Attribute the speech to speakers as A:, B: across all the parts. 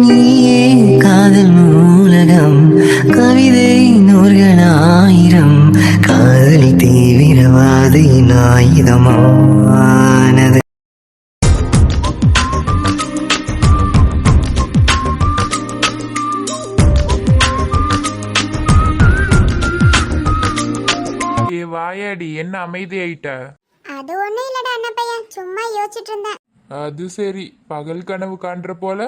A: நீயே காதல் நூலகம் கவிதை நூல்களாயிரம் காதல் தீவிரவாதியின் ஆயுதமானது
B: ஏ வாயாடி என்ன அமைதி ஆயிட்ட
C: அது ஒண்ணும் இல்லடா அண்ணா பையன் சும்மா யோசிச்சுட்டு இருந்தேன்.
B: அது சரி பகல் கனவு காண்ற போல?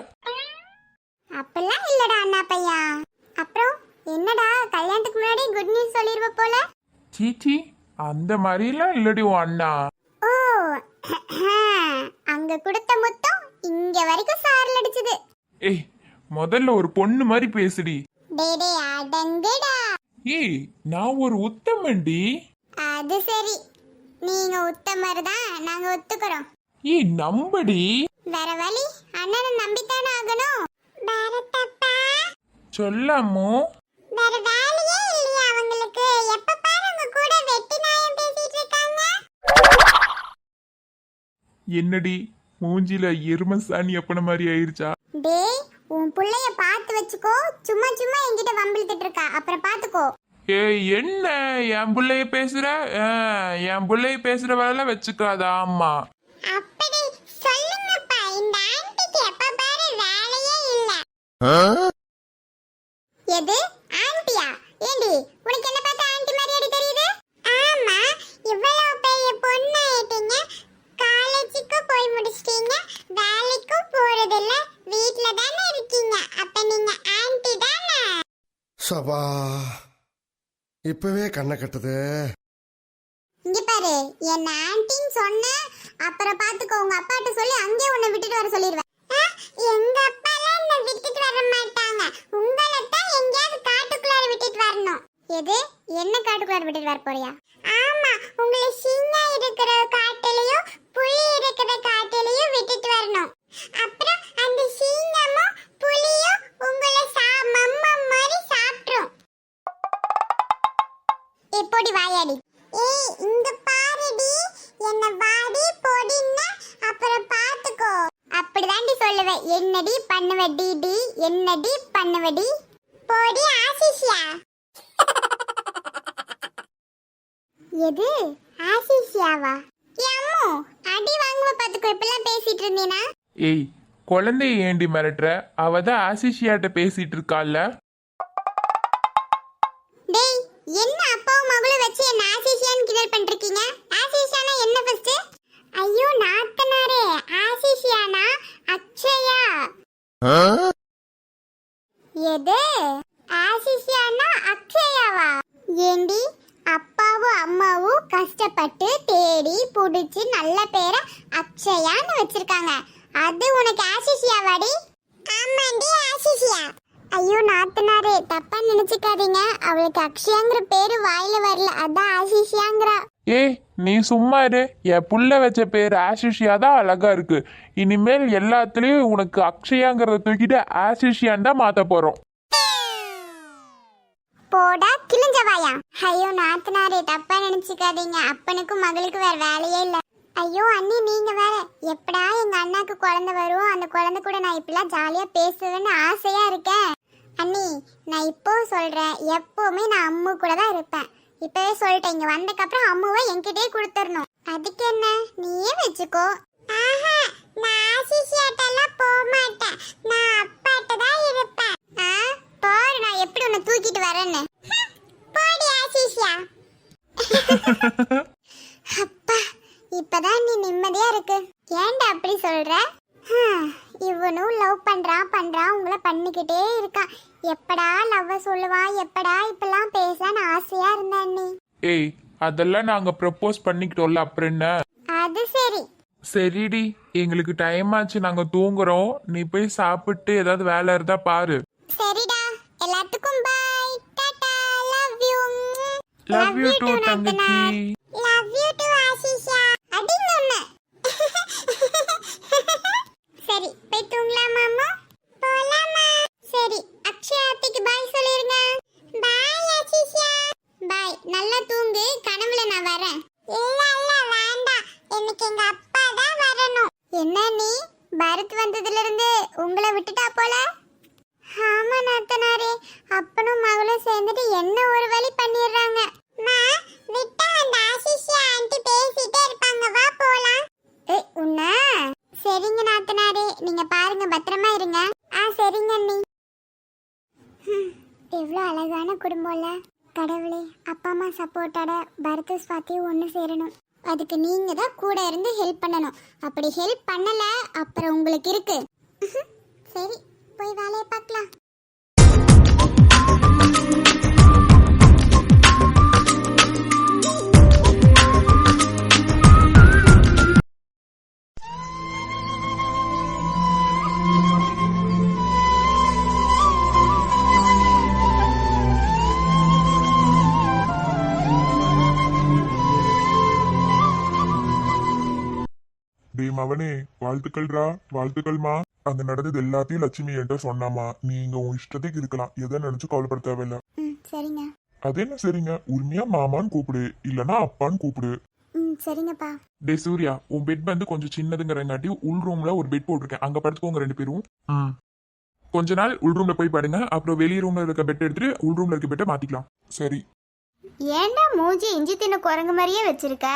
C: அப்பெல்லாம் இல்லடா அண்ணா பையன் அப்புறம் என்னடா கல்யாணத்துக்கு முன்னாடி குட் நியூஸ் சொல்லிருவ போல?
B: சீச்சி அந்த மாதிரிலாம் இல்லடி உன் அண்ணா.
C: ஓ அங்க கொடுத்த முத்தம் இங்க வரைக்கும் சாரல் அடிச்சது.
B: ஏய் முதல்ல ஒரு பொண்ணு மாதிரி பேசுடி.
C: டே டே அடங்குடா.
B: ஏய் நான் ஒரு உத்தமண்டி
C: அது சரி. நீங்க உத்தமர் தான் நாங்க ஒத்துக்கிறோம்.
B: ஏய் நம்படி.
C: வேற வழி அண்ணனை நம்பித்தானே ஆகணும்.
B: சொல்லாமோ
C: வேற வேலையே இல்லையா அவங்களுக்கு. எப்ப பாரு உங்க கூட வெட்டி நாயம் பேசிட்டு இருக்காங்க.
B: என்னடி மூஞ்சில எரும சாணி அப்பன மாதிரி ஆயிருச்சா?
C: டேய் உன் புள்ளைய பார்த்து வச்சுக்கோ. சும்மா சும்மா என்கிட்ட வம்பிழுத்துட்டு இருக்கா. அப்புறம் பாத்துக்கோ
B: ஏய் என்ன? என் பிள்ளைய பேசுற? ஆ, என் பிள்ளைய பேசுற வேலை வச்சுக்காத ஆமா.
C: அப்படி எது? ஆன்ட்டியா ஏண்டி உனக்கு என்ன பார்த்தா ஆன்ட்டி மாதிரி தெரியுது? ஆமா இவ்வளவு பெரிய பொண்ணு ஆயிட்டீங்க. காலேஜுக்கு போய் முடிச்சிட்டீங்க. வேலைக்கும் போறதில்ல. வீட்ல தானே இருக்கீங்க. அப்ப நீங்க ஆன்ட்டி தானே?
D: சபா இப்பவே கண்ணை கட்டுது.
C: இங்க பாரு என்ன ஆன்ட்டின்னு சொன்ன அப்புறம் பாத்துக்கோ உங்க அப்பாட்ட சொல்லி அங்கேயே உன்னை விட்டுட்டு வர சொல்லிடுவேன் ஆ, எங்க அப்பாலாம் என்ன விட்டுட்டு வர மாட்டாங்க உங்களை தான் எங்கேயாவது காட்டுக்குள்ளார விட்டுட்டு வரணும் எது? என்ன காட்டுக்குள்ளார விட்டுட்டு வர போறியா? ஆமா உங்களை சிங்கம் இருக்கிற காட்டிலையும் புலி இருக்கிற காட்டிலையும் விட்டுட்டு வரணும். அப்புறம் அந்த சிங்கமும் புலியும் உங்களை சா மம்மா மாதிரி சாப்பிட்ரும். இப்படி வாயாடி. ஏய் இங்க பாருடி. என்ன வாடி பொடின்னா அப்புறம் பாத்துக்கோ. அப்படிதாண்டி சொல்லுவேன். என்னடி பண்ணுவ டி டி. என்னடி பண்ணுவடி போடி ஆசிஷியா. எது? ஆசிஷியாவா? அம்மு அடி வாங்குவ பாத்துக்கோ இப்பெல்லாம் பேசிட்டு இருந்தீனா?
B: ஏய் குழந்தைய ஏண்டி மிரட்டுற? அவ தான் ஆசிஷியாட்ட பேசிட்டு இருக்கால
C: டேய் என்ன அப்பாவும் மகளும் வச்சு என்ன ஆசிஷியான்னு கிண்டல் பண்ணிருக்கீங்க ஆசிஷியானா என்ன ஃபர்ஸ்ட் ஐயோ நாத்தனாரே ஆசிஷியானா அக்ஷயா? எது? ஆசிஷியானா அக்ஷயாவா? ஏண்டி அப்பாவும் அம்மாவும் கஷ்டப்பட்டு தேடி புடிச்சு நல்ல பேரை அக்ஷயான்னு வச்சிருக்காங்க. அது உனக்கு ஆசிஷியாவாடி ஆமாண்டி ஆசிஷியா ஐயோ நாத்தனாரே தப்பா நினைச்சுக்காதீங்க. அவளுக்கு அக்ஷயாங்கிற பேரு வாயில வரல. அதான் ஆசிஷியாங்கிறா
B: ஏய் நீ சும்மா இரு. என் புள்ள வச்ச பேர் ஆசிஷியா தான் அழகா இருக்கு. இனிமேல் எல்லாத்துலயும் உனக்கு அக்ஷயாங்கிறத தூக்கிட்டு ஆசிஷியான் தான் மாத்த போறோம்.
C: போடா கிழிஞ்சவாயா? ஐயோ நாத்தனாரே தப்பா நினைச்சுக்காதீங்க. அப்பனுக்கும் மகளுக்கும் வேற வேலையே இல்ல. ஐயோ அண்ணி நீங்க வேற. எப்படா எங்க அண்ணாக்கு குழந்தை வரும் அந்த குழந்தை கூட நான் இப்படிலாம் ஜாலியா பேசுவேன்னு ஆசையா இருக்கேன். அண்ணி நான் இப்போ சொல்றேன். எப்பவுமே நான் அம்மு கூட தான் இருப்பேன். இப்பவே சொல்லிட்டேன். இங்க வந்தக்கப்புறம் அம்முவை என்கிட்டயே கொடுத்துடணும். அதுக்கு என்ன? நீயே வச்சுக்கோ ஆஹா நான் ஆசிஷியாட்டெல்லாம் போக மாட்டேன் நான் அப்பாட்ட தான் இருப்பேன் ஆ பாரு நான் எப்படி உன்னை தூக்கிட்டு வரேன்னு ஹம், போடி ஆசிஷியா அப்பா இப்பதான் நீ நிம்மதியா இருக்கு. ஏன்டா அப்படி சொல்ற? இவனும் லவ் பண்றான் பண்றான் உங்களை பண்ணிக்கிட்டே இருக்கான் எப்படா லவ் சொல்லுவான் எப்படா இப்பெல்லாம் பேசலான்னு ஆசையா இருந்தேன் நீ
B: ஏய் அதெல்லாம் நாங்க ப்ரப்போஸ் பண்ணிக்கிட்டோம்ல அப்புறம் என்ன?
C: அது சரி.
B: சரிடி எங்களுக்கு டைம் ஆச்சு நாங்க தூங்குறோம். நீ போய் சாப்பிட்டு ஏதாவது வேலை இருந்தா பாரு.
C: சரிடா எல்லாத்துக்கும் bye tata love you
B: love you too தங்கச்சி
C: லவ் யூ டு ஆசிஷா அடிங்க உன்னை சரி போய் தூங்கலாமா அம்மா போலாமா சரி அக்ஷயாத்திக்கு பாய் சொல்லிருங்க பாய் ஆசிஷா பாய் நல்லா தூங்கு கனவுல நான் வரேன் இல்ல இல்ல வேண்டாம் எனக்கு எங்க அப்பா தான் வரணும் என்ன நீ பரத் வந்ததுல இருந்து உங்களை விட்டுட்டா போல ஆமா நாத்தனாரே அப்பனும் மகளும் சேர்ந்துட்டு என்ன ஒரு வழி பண்ணிடுறாங்க விட்டா அந்த ஆசிஷியா ஆண்டி பேசிட்டே இருப்பாங்க வா போலாம் ஏய் உன்ன சரிங்க நாத்தனாரே நீங்க பாருங்க பத்திரமா இருங்க ஆ சரிங்க அண்ணி ஹம், எவ்வளோ அழகான குடும்பம்ல கடவுளே அப்பா அம்மா சப்போர்ட்டோட பரத ஒன்று சேரணும். அதுக்கு நீங்கள் தான் கூட இருந்து ஹெல்ப் பண்ணணும். அப்படி ஹெல்ப் பண்ணலை அப்புறம் உங்களுக்கு இருக்கு. சரி போய் வேலையை
E: வாழ்த்துக்கள்ரா வாழ்த்துக்கள்மா. அங்க நடந்தது எல்லாத்தையும் லட்சுமி என்கிட்ட சொன்னாமா. நீங்க உன் இஷ்டத்துக்கு இருக்கலாம். எதை நினைச்சு கவலைப்பட தேவையில்ல.
C: ம் சரிங்க.
E: அது என்ன சரிங்க? உரிமையா மாமான்னு கூப்பிடு. இல்லனா அப்பான்னு கூப்பிடு.
C: ம் சரிங்கப்பா.
B: டே சூர்யா உன் பெட் வந்து கொஞ்சம் சின்னதுங்கிறங்காட்டி உள் ரூம்ல ஒரு பெட் போட்டிருக்கேன். அங்க படுத்துக்கோங்க ரெண்டு பேரும். ம். கொஞ்ச நாள் உள் ரூம்ல போய் படுங்க. அப்புறம் வெளிய ரூம்ல இருக்க பெட் எடுத்துட்டு உள் ரூம்ல இருக்க பெட்டை மாத்திக்கலாம்.
E: சரி.
C: ஏன்டா மூஞ்சி இஞ்சி தின்ன குரங்கு மாதிரியே வச்சிருக்க?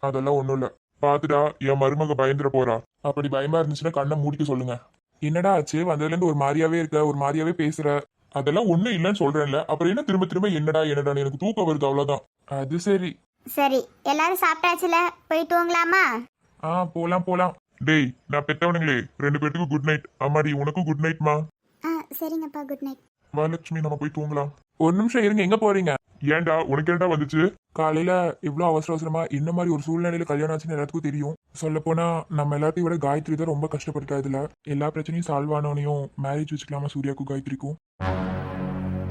E: அதெல்லாம் ஒண்ணும் இல்ல. பாத்துடா என் மருமக பயந்துட போறா. அப்படி பயமா இருந்துச்சுன்னா கண்ணை மூடிக்க சொல்லுங்க.
B: என்னடா ஆச்சு? வந்ததுல இருந்து ஒரு மாதிரியாவே இருக்க ஒரு மாதிரியாவே பேசுற.
E: அதெல்லாம் ஒண்ணும் இல்லைன்னு சொல்றேன்ல. அப்புறம் என்ன திரும்ப திரும்ப என்னடா என்னடா எனக்கு தூக்கம் வருது அவ்வளவுதான்.
B: அது சரி.
C: சரி எல்லாரும் சாப்பிட்டாச்சுல? போய் தூங்கலாமா?
B: ஆ போலாம் போலாம்.
E: டேய் நான் பெத்தவனுங்களே. ரெண்டு பேர்த்துக்கும் குட் நைட் அம்மாடி உனக்கும் குட் நைட்மா
C: ஆ சரிங்கப்பா குட் நைட்
E: வா லட்சுமி நம்ம போய் தூங்கலாம்.
B: ஒரு நிமிஷம் இருங்க எங்க போறீங்க?
E: ஏன்டா உனக்கு என்னடா வந்துச்சு?
B: காலையில இவ்வளோ அவசர அவசரமா என்ன மாதிரி ஒரு சூழ்நிலையில கல்யாணம் ஆச்சுன்னு எல்லாத்துக்கும் தெரியும். சொல்ல போனா நம்ம எல்லாத்தையும் விட காயத்ரி தான் ரொம்ப கஷ்டப்பட்டா இதுல. எல்லா பிரச்சனையும் சால்வ் ஆனவனையும் மேரேஜ் வச்சுக்கலாமா சூர்யாக்கும் காயத்ரிக்கும்?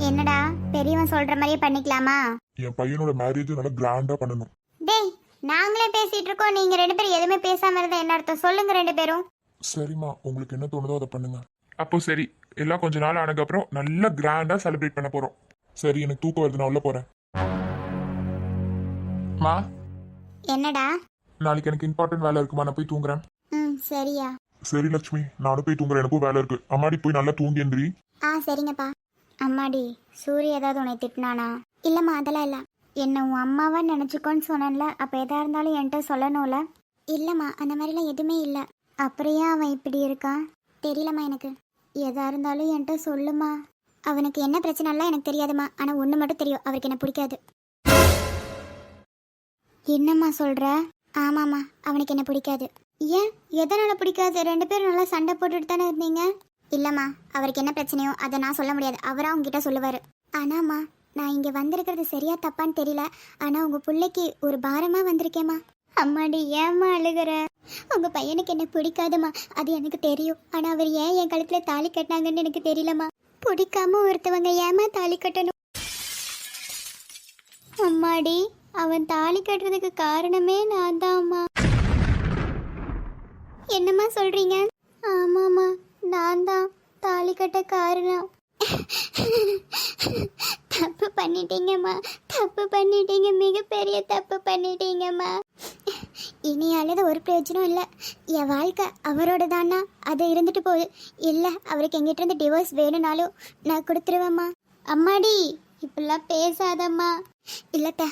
C: என்னடா பெரியவன் சொல்ற மாதிரியே பண்ணிக்கலாமா?
E: என் பையனோட மேரேஜ் நல்லா கிராண்டா பண்ணணும்.
C: டேய் நாங்களே பேசிட்டு இருக்கோம். நீங்க ரெண்டு பேரும் எதுவுமே பேசாம இருந்தா என்ன அர்த்தம்? சொல்லுங்க ரெண்டு பேரும்.
E: சரிம்மா உங்களுக்கு என்ன தோணுதோ அதை பண்ணுங்க.
B: அப்போ சரி எல்லாம் கொஞ்ச நாள் ஆனதுக்கு அப்புறம் நல்லா கிராண்டா செலிப்ரேட் பண்ண போறோம்.
E: சரி எனக்கு தூக்கம் வருது நான் உள்ள போறேன்.
B: மா?
C: என்னடா?
B: நாளைக்கு எனக்கு இம்பார்ட்டன்ட் வேலை இருக்குமா? நான் போய் தூங்குறேன்.
C: ம் சரியா.
E: சரி லட்சுமி. நானும் போய் தூங்குறேன். எனக்கும் வேலை இருக்கு. அம்மாடி போய் நல்லா தூங்கி எந்திரி.
C: ஆ சரிங்கப்பா. அம்மாடி சூரிய ஏதாவது உன்னை திட்டினானா? இல்லைம்மா அதெல்லாம் இல்லை. என்ன உன் அம்மாவா நினச்சிக்கோன்னு சொன்னேன்ல. அப்போ எதாக இருந்தாலும் என்கிட்ட சொல்லணும்ல. இல்லைம்மா அந்த மாதிரிலாம் எதுவுமே இல்லை. அப்புறம் ஏன் அவன் இப்படி இருக்கான்? தெரியலம்மா எனக்கு. எதா இருந்தாலும் என்கிட்ட சொல்லுமா அவனுக்கு என்ன பிரச்சனைலாம் எனக்கு தெரியாதும்மா ஆனால் ஒன்று மட்டும் தெரியும். அவருக்கு என்ன பிடிக்காது. என்னம்மா சொல்கிற ஆமாம்மா. அவனுக்கு என்ன பிடிக்காது. ஏன்? எதனால் பிடிக்காது? ரெண்டு பேரும் நல்லா சண்டை போட்டுட்டு தானே இருந்தீங்க? இல்லைம்மா. அவருக்கு என்ன பிரச்சனையோ அதை நான் சொல்ல முடியாது. அவரா உங்ககிட்ட சொல்லுவாரு. ஆனாம்மா நான் இங்கே வந்திருக்கிறது சரியா தப்பான்னு தெரியல. ஆனா உங்க பிள்ளைக்கு ஒரு பாரமா வந்திருக்கேம்மா. அம்மாடி ஏம்மா அழுகுற? உங்க பையனுக்கு என்ன பிடிக்காதுமா அது எனக்கு தெரியும். ஆனா அவர் ஏன் என் கழுத்தில் தாலி கட்டினாங்கன்னு எனக்கு தெரியலம்மா. பிடிக்காம ஒருத்தவங்க ஏமா தாலி கட்டணும்? அம்மாடி அவன் தாலி கட்டுறதுக்கு காரணமே நான் தான்மா என்னம்மா சொல்றீங்க? ஆமாம்மா நான் தான் தாலி கட்ட காரணம். தப்பு பண்ணிட்டீங்கம்மா. தப்பு பண்ணிட்டீங்க. மிகப்பெரிய தப்பு பண்ணிட்டீங்கம்மா. இனி அழுத ஒரு பிரயோஜனம் இல்லை. என் வாழ்க்கை அவரோட தானா அது இருந்துட்டு போகுது. இல்லை அவருக்கு எங்கிட்ட இருந்து டிவோர்ஸ் வேணும்னாலும் நான் கொடுத்துருவேம்மா. அம்மாடி இப்படிலாம் பேசாதம்மா. இல்லைத்த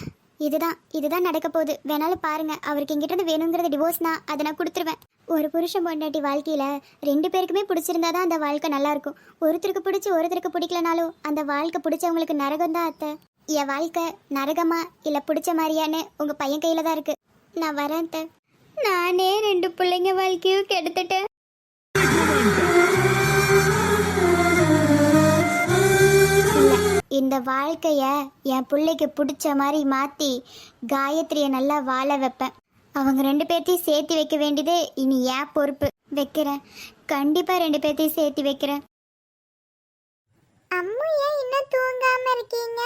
C: இதுதான் இதுதான் நடக்க போகுது. வேணாலும் பாருங்க அவருக்கு எங்கிட்ட வேணுங்கிறது டிவோர்ஸ்னா அதை நான் கொடுத்துருவேன். ஒரு புருஷன் பொண்டாட்டி வாழ்க்கையில் ரெண்டு பேருக்குமே பிடிச்சிருந்தா தான் அந்த வாழ்க்கை நல்லாயிருக்கும் ஒருத்தருக்கு பிடிச்சி ஒருத்தருக்கு பிடிக்கலனாலும் அந்த வாழ்க்கை பிடிச்சவங்களுக்கு நரகம் தான் அத்தை. என் வாழ்க்கை நரகமா இல்லை பிடிச்ச மாதிரியான்னு உங்கள் பையன் கையில் தான் இருக்குது நான் வரேன் அத்தை. நானே ரெண்டு பிள்ளைங்க வாழ்க்கையும் கெடுத்துட்டேன். இந்த வாழ்க்கையை என் பிள்ளைக்கு பிடிச்ச மாதிரி மாற்றி காயத்ரியை நல்லா வாழ வைப்பேன். அவங்க ரெண்டு பேர்த்தையும் சேர்த்து வைக்க வேண்டியது இனி ஏன் பொறுப்பு. வைக்கிறேன். கண்டிப்பாக ரெண்டு பேர்த்தையும் சேர்த்து வைக்கிறேன். அம்மு ஏன் இன்னும் தூங்காம இருக்கீங்க?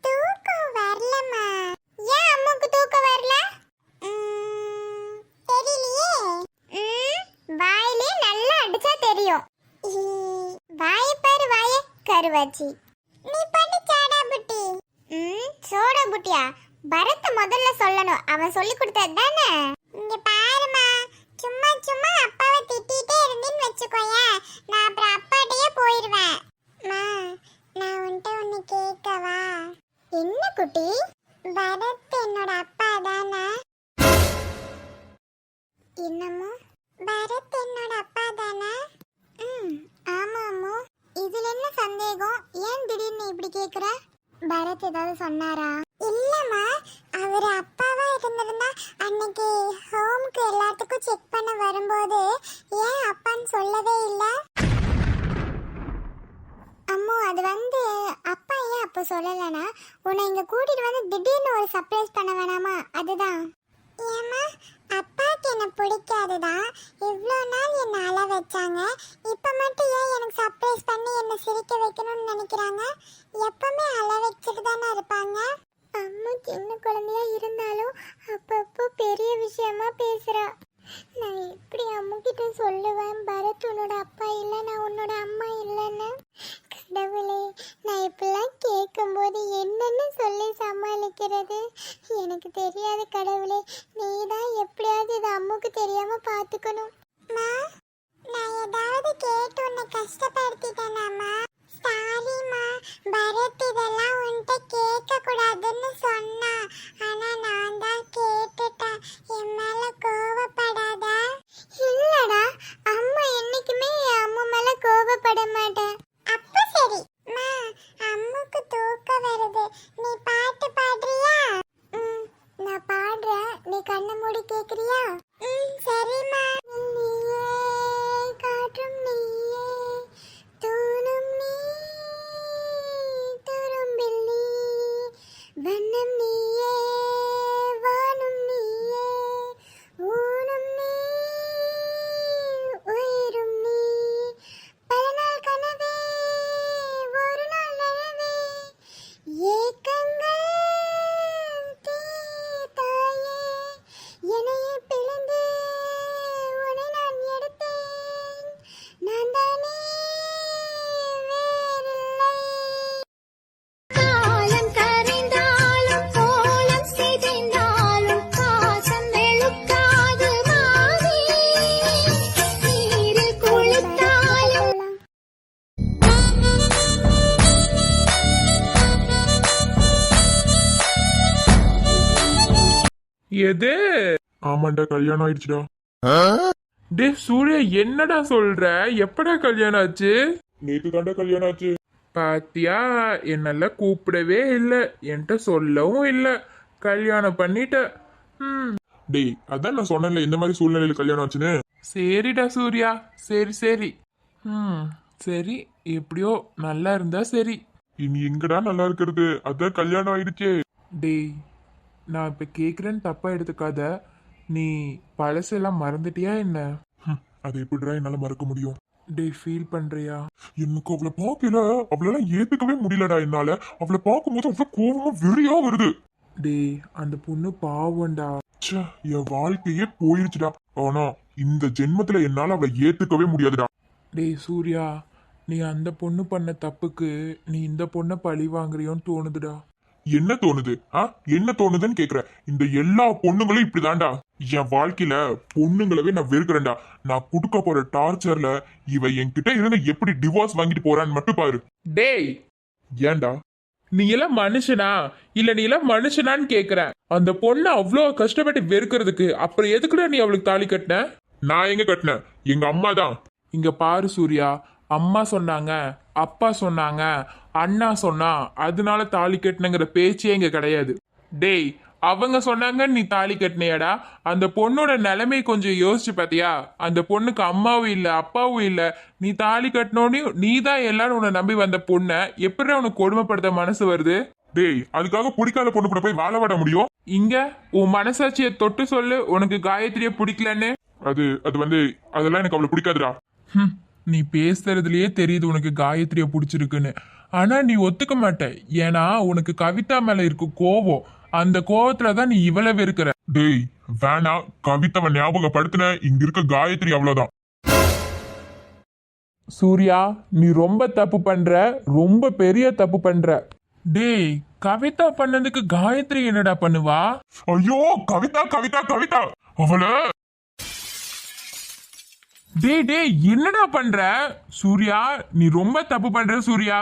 C: தூக்கம் வரலம்மா. ஏன் அம்முக்கு தூக்கம் வரல? தெரியலையே. வாயிலே நல்லா அடிச்சா தெரியும். வாய பாரு வாய. கருவாச்சி. நீ பாட்டு சாடா புட்டி ம் சோடா புட்டியா பரத் முதல்ல சொல்லணும். அவன் சொல்லி கொடுத்தது தானே? இங்க பாருமா சும்மா சும்மா அப்பாவை திட்டிட்டே இருந்தேன்னு வச்சுக்கோயா. நான் அப்புறம் அப்பாட்டையே போயிடுவேன் மா நான் உன்கிட்ட ஒன்று கேட்கவா? என்ன குட்டி? பரத் என்னோட அப்பா தானா. என்னமோ? பரத் என்னோட அப்பா தானா. ம் ஆமா இதுல என்ன சந்தேகம்? ஏன் திடீர்னு இப்படி கேக்குற? பரத் ஏதாவது சொன்னாரா? இல்லம்மா அவர் அப்பாவா இருந்திருந்தா அன்னைக்கு ஹோம்க்கு எல்லாத்துக்கும் செக் பண்ண வரும்போது ஏன் அப்பான்னு சொல்லவே இல்ல? அம்மா அது வந்து அப்பா ஏன் அப்போ சொல்லலைன்னா உன்னை இங்க கூட்டிட்டு வந்து திடீர்னு ஒரு சர்ப்ரைஸ் பண்ண வேணாமா? அதுதான். ஏமா அப்பாவுக்கு என்ன பிடிக்காதுதான் இவ்வளோ நாள் என்னை அழ வச்சாங்க. இப்போ மட்டும் ஏன் எனக்கு சர்ப்ரைஸ் பண்ணி என்னை சிரிக்க வைக்கணும்னு நினைக்கிறாங்க? எப்பவுமே அழ வச்சுட்டு தானே இருப்பாங்க. அம்மா சின்ன குழந்தையா இருந்தாலும் அப்பப்போ பெரிய விஷயமா பேசுகிறா நான் எப்படி அம்முக்கிட்ட சொல்லுவேன்? பரத் உன்னோட அப்பா இல்லை நான் உன்னோட அம்மா இல்லைன்னு. கடவுளே நான் இப்பெல்லாம் கேட்கும்போது என்னென்ன சொல்லி சமாளிக்கிறது? எனக்கு தெரியாது கடவுளே. நீ தான் எப்படியாவது இது அம்முக்கு தெரியாமல் பார்த்துக்கணும் நான் ஏதாவது கேட்டு உன்னை கஷ்டப்படுத்திட்டேனாமா? சாரிம்மா பரத் இதெல்லாம் உன்கிட்ட கேட்க கூடாதுன்னு சொன்னா. ஆனா நான் தான் கேட்டுட்டேன். என் மேல கோவப்படாத. இல்லடா அம்மா என்னைக்குமே என் அம்மா மேல கோவப்பட மாட்டேன். அப்ப சரி. மா அம்முக்கு தூக்கம் வருது. நீ பாட்டு பாடுறியா? ம் நான் பாடுறேன். நீ கண்ணை மூடி கேக்குறியா? ம் சரிம்மா. நீயே காற்றும் நீ தூணும் நீ துரும்பில் நீ வண்ணம் நீயே.
B: எது?
E: ஆமாண்டா கல்யாணம் ஆயிடுச்சுடா.
B: டே சூர்யா என்னடா சொல்ற? எப்படா கல்யாணம் ஆச்சு?
E: நேத்து தாண்டா கல்யாணம் ஆச்சு.
B: பாத்தியா என்னெல்லாம் கூப்பிடவே இல்லை. என்கிட்ட சொல்லவும் இல்லை. கல்யாணம் பண்ணிட்ட. ம்.
E: டேய் அதான் நான் சொன்னேன்ல இந்த மாதிரி சூழ்நிலையில கல்யாணம் ஆச்சுன்னு.
B: சரிடா சூர்யா. சரி சரி. ம் சரி. எப்படியோ நல்லா இருந்தா சரி.
E: இனி எங்கடா நல்லா இருக்கிறது? அதான் கல்யாணம் ஆயிடுச்சே.
B: டேய் நான் இப்போ கேட்குறேன்னு தப்பா எடுத்துக்காத. நீ பழசெல்லாம் மறந்துட்டியா என்ன?
E: அதை எப்படிடா என்னால மறக்க முடியும்?
B: டேய் ஃபீல் பண்றியா?
E: எனக்கு அவளை பார்க்கல? அவளெல்லாம் ஏத்துக்கவே முடியலடா என்னால. அவளை பார்க்கும்போது அவ்வளவு கோவமா வெறியா வருது.
B: டேய் அந்த பொண்ணு பாவம்டா.
E: ச்சே என் வாழ்க்கையே போயிருச்சுடா. ஆனா இந்த ஜென்மத்துல என்னால அவளை ஏத்துக்கவே முடியாதுடா.
B: டேய் சூர்யா நீ அந்த பொண்ணு பண்ண தப்புக்கு நீ இந்த பொண்ணை பழி வாங்குறியோன்னு தோணுதுடா.
E: என்ன தோணுது? ஆ? என்ன தோணுதுன்னு கேக்குற. இந்த எல்லா பொண்ணுங்களும் இப்படிதான்டா. என் வாழ்க்கையில பொண்ணுங்களவே நான் வெறுக்கிறேன்டா. நான் கொடுக்க போற டார்ச்சர்ல இவ என்கிட்ட இருந்து எப்படி டிவோர்ஸ் வாங்கிட்டு போறான்னு மட்டும் பாரு.
B: டேய்!
E: ஏன்டா?
B: நீ எல்லாம் மனுஷனா? இல்ல நீ எல்லாம் மனுஷனான்னு கேக்குற. அந்த பொண்ணை அவ்வளோ கஷ்டப்பட்டு வெறுக்கிறதுக்கு அப்புறம் எதுக்குடா நீ அவளுக்கு தாலி கட்டின?
E: நான் எங்க கட்டினேன் எங்க அம்மா தான்
B: இங்க பாரு சூர்யா. அம்மா சொன்னாங்க அப்பா சொன்னாங்க அண்ணா சொன்னா அதனால தாலி கட்டினங்கிற பேச்சே இங்க கிடையாது. டேய் அவங்க சொன்னாங்க நீ தாலி கட்டினியாடா. அந்த பொண்ணோட நிலைமை கொஞ்சம் யோசிச்சு பாத்தியா? அந்த பொண்ணுக்கு அம்மாவும் இல்ல அப்பாவும் இல்ல. நீ தாலி கட்டினோடனே நீ தான் எல்லாரும் உன்னை நம்பி வந்த பொண்ணை. எப்படி உனக்கு கொடுமைப்படுத்த மனசு வருது?
E: டேய் அதுக்காக பிடிக்காத பொண்ணு கூட போய் வாழ விட முடியும்?
B: இங்க உன் மனசாட்சியை தொட்டு சொல்லு. உனக்கு காயத்ரியை பிடிக்கலன்னு.
E: அது அது வந்து அதெல்லாம் எனக்கு அவ்வளவு பிடிக்காதுடா.
B: நீ பேசுறதுலயே தெரியுது உனக்கு காயத்ரிய பிடிச்சிருக்குன்னு. ஆனா நீ ஒத்துக்க மாட்ட. ஏன்னா உனக்கு கவிதா மேல இருக்கு கோவம் அந்த கோவத்துல தான் நீ இவ்வளவு இருக்கிற.
E: டேய் வேணா கவிதாவை ஞாபகப்படுத்தின. இங்க இருக்க காயத்ரி அவ்வளவுதான்.
B: சூர்யா நீ ரொம்ப தப்பு பண்ற. ரொம்ப பெரிய தப்பு பண்ற. டேய் கவிதா பண்ணதுக்கு காயத்ரி என்னடா பண்ணுவா?
E: ஐயோ கவிதா கவிதா கவிதா. அவளை
B: டேய் டேய் என்னடா பண்ற? சூர்யா நீ ரொம்ப தப்பு பண்ற சூர்யா.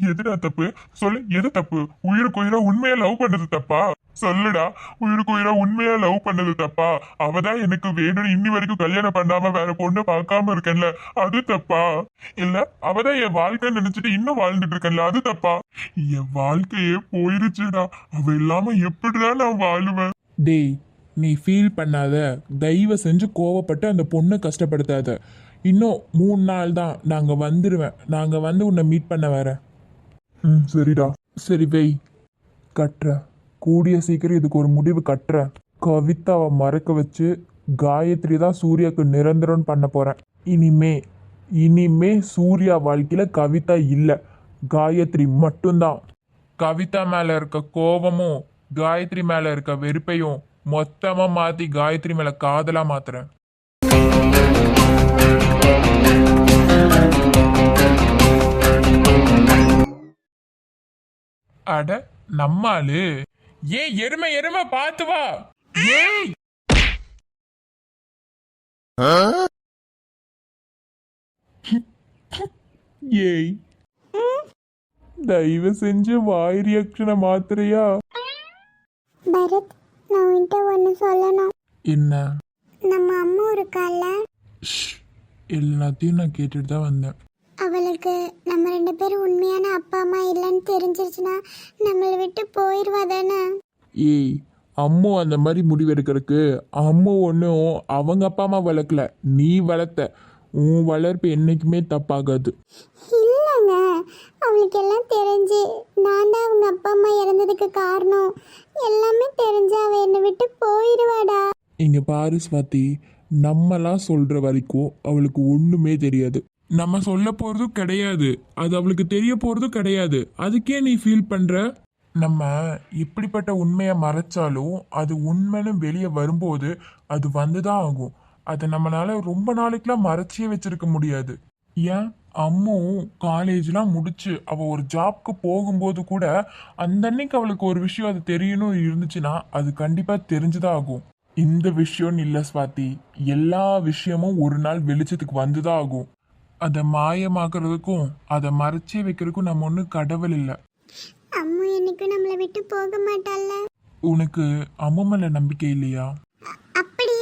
E: எதுடா தப்பு? சொல்லு எது தப்பு? உயிருக்கு உயிரா உண்மையா லவ் பண்றது தப்பா? சொல்லுடா உயிருக்கு உயிரா உண்மையா லவ் பண்ணது தப்பா? அவதான் எனக்கு வேணும்னு இன்னி வரைக்கும் கல்யாணம் பண்ணாம வேற பொண்ணு பார்க்காம இருக்கேன்ல அது தப்பா? இல்ல அவதான் என் வாழ்க்கை நினைச்சிட்டு இன்னும் வாழ்ந்துட்டு இருக்கேன்ல அது தப்பா? என் வாழ்க்கையே போயிருச்சுடா அவ இல்லாம எப்படிதான் நான் வாழுவேன்?
B: டேய் நீ ஃபீல் பண்ணாத. தயவு செஞ்சு கோவப்பட்டு அந்த பொண்ணை கஷ்டப்படுத்தாத. இன்னும் மூணு நாள் தான். நாங்கள் வந்துடுவேன் நாங்கள் வந்து உன்னை மீட் பண்ண வரேன்
E: ம் சரிடா.
B: சரி வெய் கட்டுறேன் கூடிய சீக்கிரம் இதுக்கு ஒரு முடிவு கட்டுறேன் கவிதாவை மறக்க வச்சு காயத்ரி தான் சூர்யாவுக்கு நிரந்தரம் பண்ண போகிறேன் இனிமே இனிமே சூர்யா வாழ்க்கையில் கவிதா இல்லை. காயத்ரி மட்டும்தான். கவிதா மேலே இருக்க கோபமும் காயத்ரி மேலே இருக்க வெறுப்பையும் மொத்தமா மாத்தி காயத்ரி மேல காதலா மாத்துறேன். அட நம்மாளு. ஏன் எருமை எருமை பார்த்து வா. ஏய். ஏய். தயவு செஞ்சு வாய் ரியாக்ஷனை மாத்துறியா?
C: பரத் நான் உன்கிட்ட ஒன்று சொல்லணும்.
B: என்ன?
C: நம்ம அம்மா இருக்கால
B: எல்லாத்தையும் நான் கேட்டுட்டு தான் வந்தேன்.
C: அவளுக்கு நம்ம ரெண்டு பேரும் உண்மையான அப்பா அம்மா இல்லைன்னு தெரிஞ்சிருச்சுன்னா நம்மளை விட்டு போயிடுவா தானே?
B: ஏய் அம்மு அந்த மாதிரி முடிவெடுக்கிறதுக்கு அம்மு ஒன்றும் அவங்க அப்பா அம்மா வளர்க்கல. நீ வளர்த்த. உன் வளர்ப்பு என்னைக்குமே தப்பாகாது.
C: இல்லைங்க அவளுக்கு எல்லாம் தெரிஞ்சு நான் தான் அவங்க அப்பா அம்மா இறந்ததுக்கு காரணம். எல்லாமே தெரிஞ்சு அவ என்னை விட்டு போயிடுவாடா
B: இங்க பாரு ஸ்வாதி நம்மலாம் சொல்ற வரைக்கும் அவளுக்கு ஒண்ணுமே தெரியாது. நம்ம சொல்ல போறதும் கிடையாது. அது அவளுக்கு தெரிய போறதும் கிடையாது. அதுக்கே நீ ஃபீல் பண்ற? நம்ம இப்படிப்பட்ட உண்மையை மறைச்சாலும் அது உண்மைன்னு வெளியே வரும்போது அது வந்துதான் ஆகும். அதை நம்மளால ரொம்ப நாளைக்குலாம் மறைச்சே வச்சிருக்க முடியாது. ஏன்? அம்மு காலேஜ்லாம் முடிச்சு அவ ஒரு ஜாப்க்கு போகும்போது கூட அந்த அன்னைக்கு அவளுக்கு ஒரு விஷயம் அது தெரியணும் இருந்துச்சுன்னா அது கண்டிப்பா தெரிஞ்சுதான் ஆகும். இந்த விஷயம்னு இல்லை ஸ்வாதி எல்லா விஷயமும் ஒரு நாள் வெளிச்சத்துக்கு வந்துதான் ஆகும். அதை மாயமாக்குறதுக்கும் அதை மறைச்சி வைக்கிறதுக்கும் நம்ம ஒன்றும் கடவுள் இல்லை.
C: அம்மா என்னைக்கும் நம்மளை விட்டு போக மாட்டாள்ல.
B: உனக்கு அம்மா மேல நம்பிக்கை இல்லையா?
C: அப்படி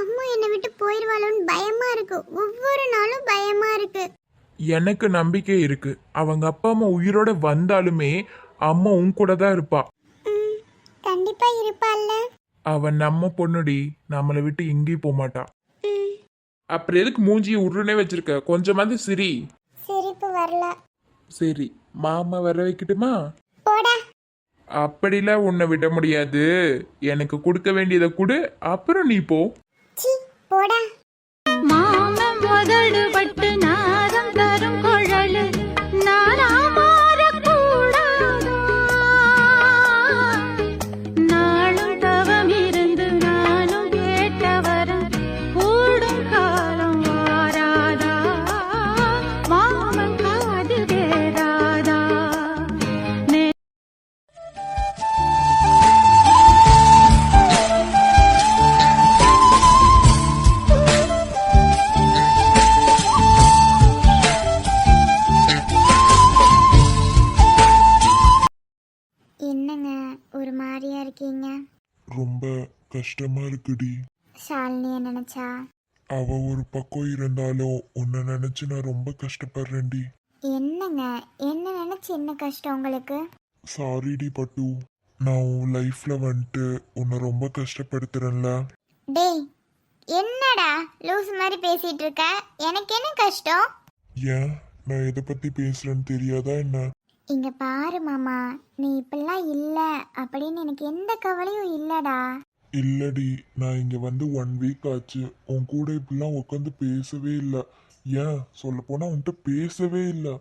C: அம்மா என்னை விட்டு போயிடுவாளோன்னு பயமா இருக்கு. ஒவ்வொரு நாளும் பயமா இருக்கு.
B: எனக்கு நம்பிக்கை இருக்கு. அவங்க அப்பா அம்மா உயிரோட வந்தாலுமே அம்மா உன் கூட தான் இருப்பா
C: கண்டிப்பா இருப்பாள்ல.
B: அவன் நம்ம பொண்ணுடி. நம்மளை விட்டு எங்கேயும் போக மாட்டா. அப்புறம் எதுக்கு மூஞ்சியை உருனே வச்சிருக்க? கொஞ்சமாவது சிரி.
C: சிரிப்பு வரல.
B: சரி மாமா வர வைக்கட்டுமா?
C: போடா.
B: அப்படிலாம் உன்னை விட முடியாது. எனக்கு கொடுக்க வேண்டியதை கொடு. அப்புறம் நீ போ.
C: சி போடா.
F: மாமம் முதடு பட்டு
E: அவ ஒரு பக்கம் இருந்தாலும் உன்னை நினைச்சு நான் ரொம்ப கஷ்டப்படுறேன்டி.
C: என்னங்க? என்ன நினைச்சு என்ன கஷ்டம் உங்களுக்கு?
E: சாரிடி பட்டு நான் உன் லைஃப்ல வந்துட்டு உன்னை ரொம்ப கஷ்டப்படுத்துறேன்ல.
C: டேய் என்னடா லூஸ் மாதிரி பேசிட்டு இருக்க? எனக்கு என்ன கஷ்டம்?
E: ஏன்? நான் எதை பத்தி பேசுறேன்னு தெரியாதா என்ன?
C: இங்க பாரு மாமா நீ இப்பெல்லாம் இல்ல அப்படின்னு எனக்கு எந்த கவலையும் இல்லடா.
E: இல்லடி நான் இங்க வந்து ஒன் வீக் ஆச்சு. உன் கூட இப்படிலாம் உட்காந்து பேசவே இல்லை. ஏன்? சொல்ல போனா உன்கிட்ட பேசவே இல்லை.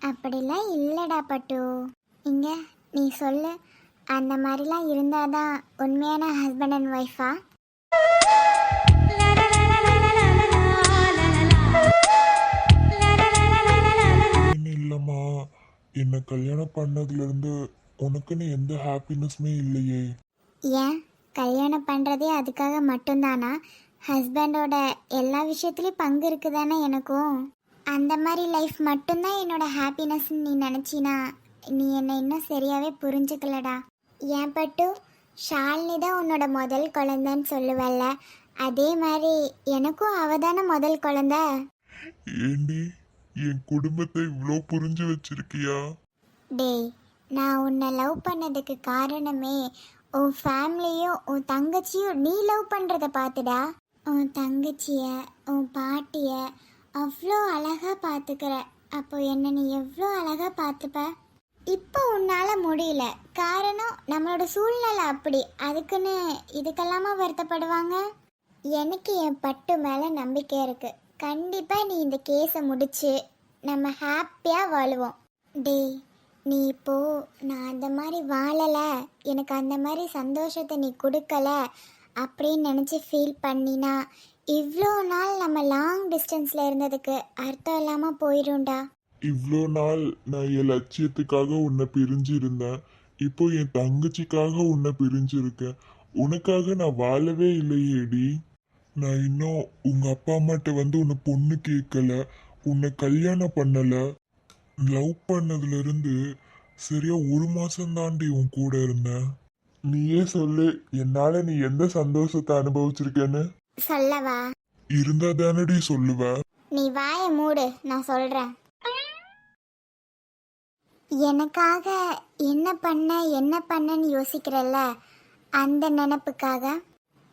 C: அப்படிலாம் இல்லடா பட்டு. இங்க நீ சொல்லு. அந்த மாதிரிலாம் இருந்தாதான் உண்மையான ஹஸ்பண்ட் அண்ட் ஒய்ஃபா
E: இல்லம்மா. என்னை கல்யாணம் பண்ணதுல இருந்து உனக்குன்னு எந்த ஹாப்பினஸ்மே இல்லையே.
C: ஏன்? கல்யாணம் பண்ணுறதே அதுக்காக மட்டும்தானா? ஹஸ்பண்டோட எல்லா விஷயத்துலேயும் பங்கு இருக்குதானே எனக்கும்? அந்த மாதிரி லைஃப் மட்டும்தான் என்னோட ஹாப்பினஸ்ன்னு நீ நினச்சினா நீ என்னை இன்னும் சரியாகவே புரிஞ்சுக்கலடா. ஏன் பட்டு? ஷாலினி தான் உன்னோட முதல் குழந்தைன்னு சொல்லுவல்ல. அதே மாதிரி எனக்கும் அவ தானே முதல் குழந்தை.
E: ஏண்டி என் குடும்பத்தை இவ்வளோ புரிஞ்சு வச்சிருக்கியா?
C: டேய் நான் உன்னை லவ் பண்ணதுக்கு காரணமே உன் ஃபேமிலியும் உன் தங்கச்சியும் நீ லவ் பண்ணுறத பார்த்துடா. உன் தங்கச்சியை உன் பாட்டியை அவ்வளோ அழகாக பார்த்துக்கிற. அப்போ என்ன நீ எவ்வளோ அழகாக பார்த்துப்ப? இப்போ உன்னால் முடியல. காரணம் நம்மளோட சூழ்நிலை அப்படி. அதுக்குன்னு இதுக்கெல்லாமா வருத்தப்படுவாங்க? எனக்கு என் பட்டு மேலே நம்பிக்கை இருக்குது கண்டிப்பாக நீ இந்த கேஸை முடிச்சு நம்ம ஹாப்பியாக வாழுவோம். டேய் நீ இப்போ நான் அந்த மாதிரி வாழலை எனக்கு அந்த மாதிரி சந்தோஷத்தை நீ கொடுக்கல அப்படின்னு நினச்சி ஃபீல் பண்ணினா இவ்வளோ நாள் நம்ம லாங் டிஸ்டன்ஸில் இருந்ததுக்கு அர்த்தம் இல்லாமல் போயிடும்டா
E: இவ்வளோ நாள் நான் என் லட்சியத்துக்காக உன்னை பிரிஞ்சிருந்தேன் இப்போ என் தங்கச்சிக்காக உன்னை பிரிஞ்சிருக்கேன் உனக்காக நான் வாழவே இல்லையேடி. நான் இன்னும் உங்கள் அப்பா அம்மாட்ட வந்து உன்னை பொண்ணு கேட்கல உன்னை கல்யாணம் பண்ணலை. லவ் பண்ணதுல இருந்து சரியா ஒரு மாசம் தாண்டி உன் கூட இருந்தேன் நீயே சொல்லு என்னால நீ எந்த சந்தோஷத்தை அனுபவிச்சிருக்கேன்னு?
C: சொல்லவா?
E: இருந்தா தானடி சொல்லுவ.
C: நீ வாயை மூடு நான் சொல்கிறேன் எனக்காக என்ன பண்ண என்ன பண்ணன்னு யோசிக்கிறல்ல? அந்த நினப்புக்காக?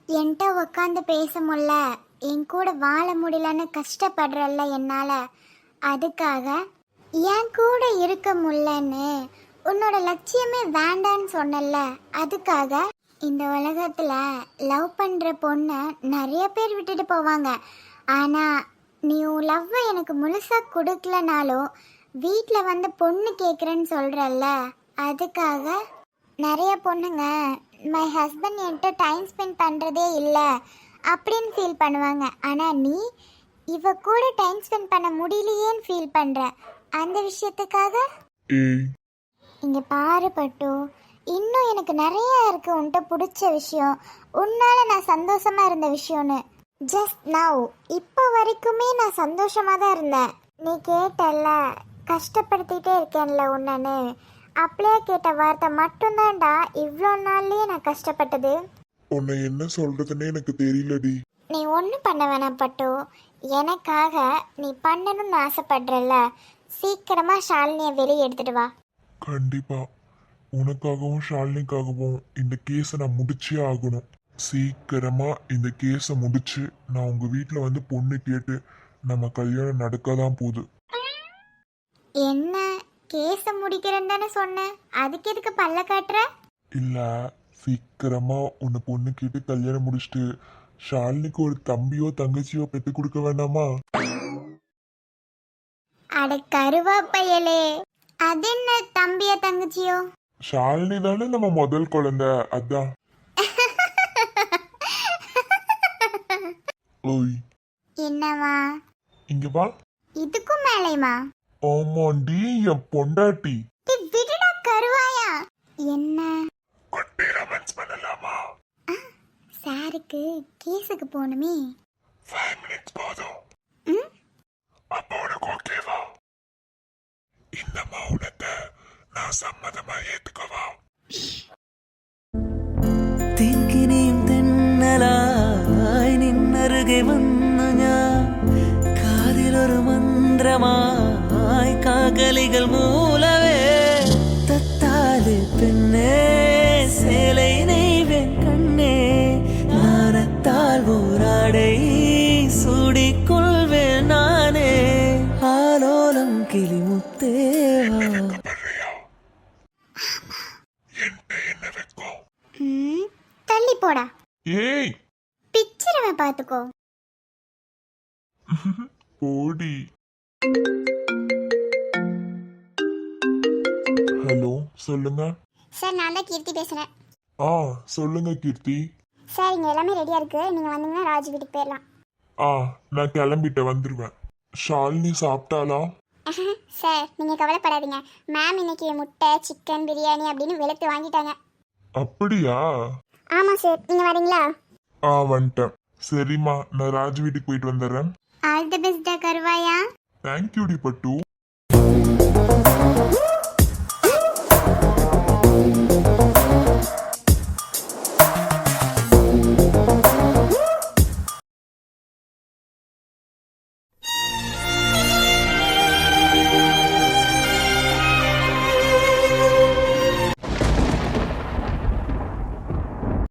C: என்கிட்ட உக்காந்து பேச முடியல. என் கூட வாழ முடியலன்னு கஷ்டப்படுறல்ல என்னால்? அதுக்காக? என் கூட இருக்க முடியலன்னு உன்னோட லட்சியமே வேண்டான்னு சொன்னல அதுக்காக இந்த உலகத்தில் லவ் பண்ணுற பொண்ணை நிறைய பேர் விட்டுட்டு போவாங்க. ஆனால் நீ உன் லவ்வை எனக்கு முழுசாக கொடுக்கலனாலும் வீட்டில் வந்து பொண்ணு கேட்குறேன்னு சொல்கிறல்ல அதுக்காக நிறைய பொண்ணுங்க மை ஹஸ்பண்ட் என்கிட்ட டைம் ஸ்பெண்ட் பண்ணுறதே இல்லை அப்படின்னு ஃபீல் பண்ணுவாங்க. ஆனால் நீ இவ கூட டைம் ஸ்பெண்ட் பண்ண முடியலையேன்னு ஃபீல் பண்ணுற அந்த விஷயத்துக்காக? இங்கே பாரு பட்டு இன்னும் எனக்கு நிறைய இருக்கு உன்கிட்ட பிடிச்ச விஷயம். உன்னால நான் சந்தோஷமா இருந்த விஷயம்னு. ஜஸ்ட் நவ் இப்போ வரைக்குமே நான் சந்தோஷமா தான் இருந்தேன். நீ கேட்டல்ல கஷ்டப்படுத்திட்டே இருக்கேன்ல உன்னன்னு. அப்படியே கேட்ட வார்த்தை மட்டும்தான்டா இவ்வளோ நாள்லயே நான் கஷ்டப்பட்டது.
E: உன்னை என்ன சொல்றதுன்னே எனக்கு தெரியலடி.
C: நீ ஒன்றும் பண்ண வேணாம் பட்டு. எனக்காக நீ பண்ணணும்னு ஆசைப்படுறல்ல. சீக்கிரமா ஷாலினியை வெளியே எடுத்துட்டு வா.
E: கண்டிப்பா. உனக்காகவும் ஷாலினிக்காகவும் இந்த கேஸை நான் முடிச்சே ஆகணும். சீக்கிரமா இந்த கேஸை முடிச்சு நான் உங்க வீட்ல வந்து பொண்ணு கேட்டு நம்ம கல்யாணம் நடக்க தான் போகுது.
C: என்ன? கேஸை முடிக்கிறேன்னு தானே சொன்னேன் அதுக்கு எதுக்கு பல்ல காட்டுற?
E: இல்ல சீக்கிரமா உன்னை பொண்ணு கேட்டு கல்யாணம் முடிச்சுட்டு ஷாலினிக்கு ஒரு தம்பியோ தங்கச்சியோ பெத்து கொடுக்க வேண்டாமா?
C: அட கருவா பயலே. அது என்ன தம்பிய தங்கச்சியோ?
E: ஷாலினி தானே நம்ம முதல் குழந்தை அதான். ஓய்.
C: என்னவா?
E: இங்க வா.
C: இதுக்கும் மேலேயுமா
E: ஆமாண்டி என் பொண்டாட்டி.
C: டி, விடுடா கருவாயா. என்ன?
E: கொட்டை ரொமான்ஸ் பண்ணலாமா?
C: சாருக்கு கேஸுக்கு போகணுமே.
E: ஃபைவ் மினிட்ஸ் போதும்.
C: ம்?
E: அப்போ உனக்கு ஓகேவா இந்த மௌனத்தை நான் சம்மதமா ஏத்துக்கவா
A: തെക്കിനെയും തെന്നലായി നിന്നരുകെ വന്നു ഞാൻ കാതിലൊരു മന്ത്രമായി കാകലികൾ മൂലവേ
E: ஏய்.
C: பிச்சிரவை பார்த்துக்கோ
E: போடி. ஹலோ சொல்லுங்க.
C: சார் நான் தான் கீர்த்தி பேசுகிறேன்
E: ஆ சொல்லுங்க கீர்த்தி.
C: சார் இங்கே எல்லாமே ரெடியாக இருக்குது நீங்கள் வந்தீங்கன்னா ராஜ் வீட்டுக்கு போயிடலாம்.
E: ஆ நான் கிளம்பிட்ட வந்துருவேன். ஷாலினி சாப்பிட்டாளா?
C: சார் நீங்கள் கவலைப்படாதீங்க. மேம் இன்னைக்கு முட்டை சிக்கன் பிரியாணி அப்படின்னு வெளுத்து வாங்கிட்டாங்க.
E: அப்படியா?
C: ஆமாம் சார் நீங்கள் வரீங்களா?
E: ஆ வந்துட்டேன். சரிம்மா நான் ராஜ் வீட்டுக்கு போயிட்டு வந்துடுறேன்.
C: ஆல் தி பெஸ்ட் கருவாயா
E: தேங்க்யூடி பட்டு.